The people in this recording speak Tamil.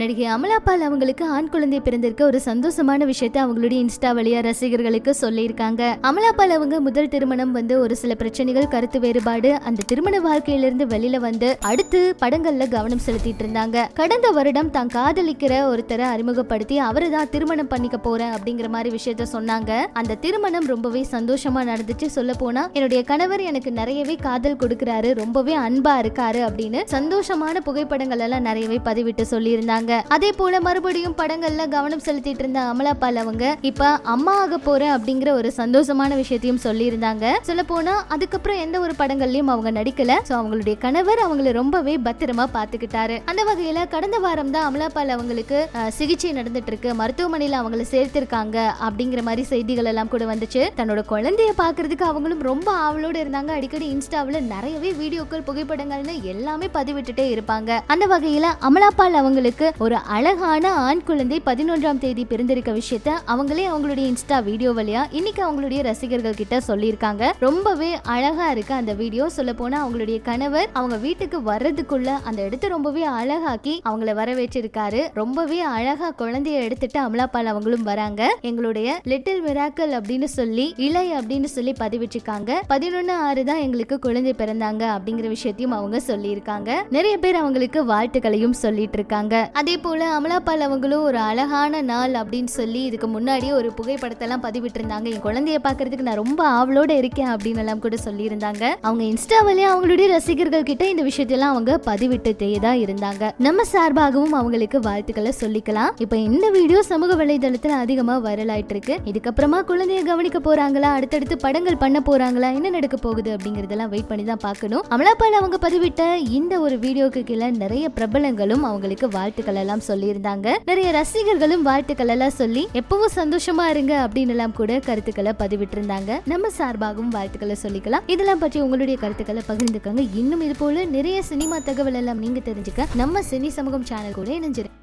நடிகை அமலாபால் அவங்களுக்கு ஆண் குழந்தை பிறந்திருக்க ஒரு சந்தோஷமான விஷயத்த அவங்களுடைய இன்ஸ்டா வழியா ரசிகர்களுக்கு சொல்லியிருக்காங்க. அமலாபால் அவங்க முதல் திருமணம் வந்து ஒரு சில பிரச்சனைகள் கருத்து வேறுபாடு அந்த திருமண வாழ்க்கையிலிருந்து வெளியில வந்து அடுத்து படங்கள்ல கவனம் செலுத்திட்டு இருந்தாங்க. கடந்த வருடம் தான் காதலிக்கிற ஒருத்தரை அறிமுகப்படுத்தி அவரை தான் திருமணம் பண்ணிக்க போறேன் அப்படிங்கிற மாதிரி விஷயத்த சொன்னாங்க. அந்த திருமணம் ரொம்பவே சந்தோஷமா நடந்துச்சு. சொல்ல போனா என்னுடைய கணவர் எனக்கு நிறையவே காதல் கொடுக்கிறாரு ரொம்பவே அன்பா இருக்காரு அப்படின்னு சந்தோஷமான புகைப்படங்கள் எல்லாம் நிறையவே பதிவிட்டு சொல்லியிருந்தாங்க. அதே போல மறுபடியும் படங்கள்ல கவனம் செலுத்திட்டு இருந்த அமலா பால் அவங்க இப்ப அம்மா ஆக போறேன் அப்படிங்கிற ஒரு சந்தோஷமான விஷயத்தையும் சொல்லியிருந்தாங்க. சொல்ல போனா அதுக்கப்புறம் எந்த ஒரு படங்கள்லயும் அவங்க நடிக்கல. சோ அவங்களுடைய கணவர் அவங்களை ரொம்பவே பத்திரமா பாத்துக்கிட்டாரு. அந்த வகையில கடந்த வாரம் தான் அமலாபால் அவங்களுக்கு சிகிச்சை நடந்துட்டு இருக்கு. மருத்துவமனையில அவங்கள சேர்த்திருக்காங்க அப்படிங்கிற மாதிரி செய்திகள் எல்லாம் கூட வந்துச்சு. தன்னோட குழந்தைய பாக்குறதுக்கு அவங்களும் ரொம்ப ஆவலோடு இருந்தாங்க. அடிக்கடி இன்ஸ்டாவில் நிறையவே வீடியோக்கள் புகைப்படங்கள்னு எல்லாமே பதிவிட்டுட்டே இருப்பாங்க. அந்த வகையில அமலாபால் அவங்களுக்கு ஒரு அழகான ஆண் குழந்தை பதினொன்றாம் தேதி பிறந்திருக்க விஷயத்த அவங்களே அவங்களுடைய இன்ஸ்டா வீடியோ வழியா இன்னைக்கு அவங்களுடைய ரசிகர்கள் கிட்ட சொல்லியிருக்காங்க. ரொம்பவே அழகா இருக்கு அந்த வீடியோ. சொல்ல போனா அவங்களுடைய கணவர் அவங்க வீட்டுக்கு வர்றதுக்குள்ள அந்த இடத்த ரொம்பவே அழகாக்கி அவங்கள வரவேற்றிருக்காரு. ரொம்பவே அழகா குழந்தைய எடுத்துட்டு அமலாபால் அவங்களும் வராங்க. எங்களுடைய லிட்டில் மிராக்கல் அப்படின்னு சொல்லி இலை அப்படின்னு சொல்லி பதிவிட்டிருக்காங்க. பதினொன்னு ஆறு தான் எங்களுக்கு குழந்தை பிறந்தாங்க அப்படிங்கிற விஷயத்தையும் அவங்க சொல்லியிருக்காங்க. நிறைய பேர் அவங்களுக்கு வாழ்த்துக்களையும் சொல்லிட்டு இருக்காங்க அதே போல அமலாபால் அவங்களும் ஒரு அழகான நாள் அப்படின்னு சொல்லி இதுக்கு முன்னாடி ஒரு புகைப்படத்தெல்லாம் பதிவிட்டிருந்தாங்க. என் குழந்தைய பாக்குறதுக்கு நான் ரொம்ப ஆவலோட இருக்கேன் அப்படின்னு எல்லாம் கூட சொல்லியிருந்தாங்க. அவங்க இன்ஸ்டாவிலேயே அவங்களுடைய ரசிகர்கள் கிட்ட இந்த விஷயத்தெல்லாம் அவங்க பதிவிட்டுட்டே தான் இருந்தாங்க. நம்ம சார்பாகவும் அவங்களுக்கு வாழ்த்துக்களை சொல்லிக்கலாம். இப்போ இந்த வீடியோ சமூக வலைதளத்துல அதிகமா வைரலாயிட்டு இருக்கு இதுக்கப்புறமா குழந்தைய கவனிக்க போறாங்களா? அடுத்தடுத்து படங்கள் பண்ண போறாங்களா? என்ன நடக்க போகுது அப்படிங்கறதெல்லாம் வெயிட் பண்ணி தான் பார்க்கணும். அமலாபால் அவங்க பதிவிட்ட இந்த ஒரு வீடியோக்கு கீழே நிறைய பிரபலங்களும் அவங்களுக்கு வாழ்த்து வாழ்த்துக்கள் எல்லாம் சொல்லியிருந்தாங்க. நிறைய ரசிகர்களும் வாழ்த்துக்கள் எல்லாம் சொல்லி எப்பவும் சந்தோஷமா இருங்க அப்படின்னு எல்லாம் கூட கருத்துக்களை பதிவிட்டு இருந்தாங்க நம்ம சார்பாகவும் வாழ்த்துக்களை சொல்லிக்கலாம். இதெல்லாம் பற்றி உங்களுடைய கருத்துக்களை பகிர்ந்துக்கங்க. இன்னும் இது போல நிறைய சினிமா தகவல் எல்லாம் நீங்க தெரிஞ்சுக்க நம்ம சினி சமூகம் சேனல் கூட இணைஞ்சிருக்கு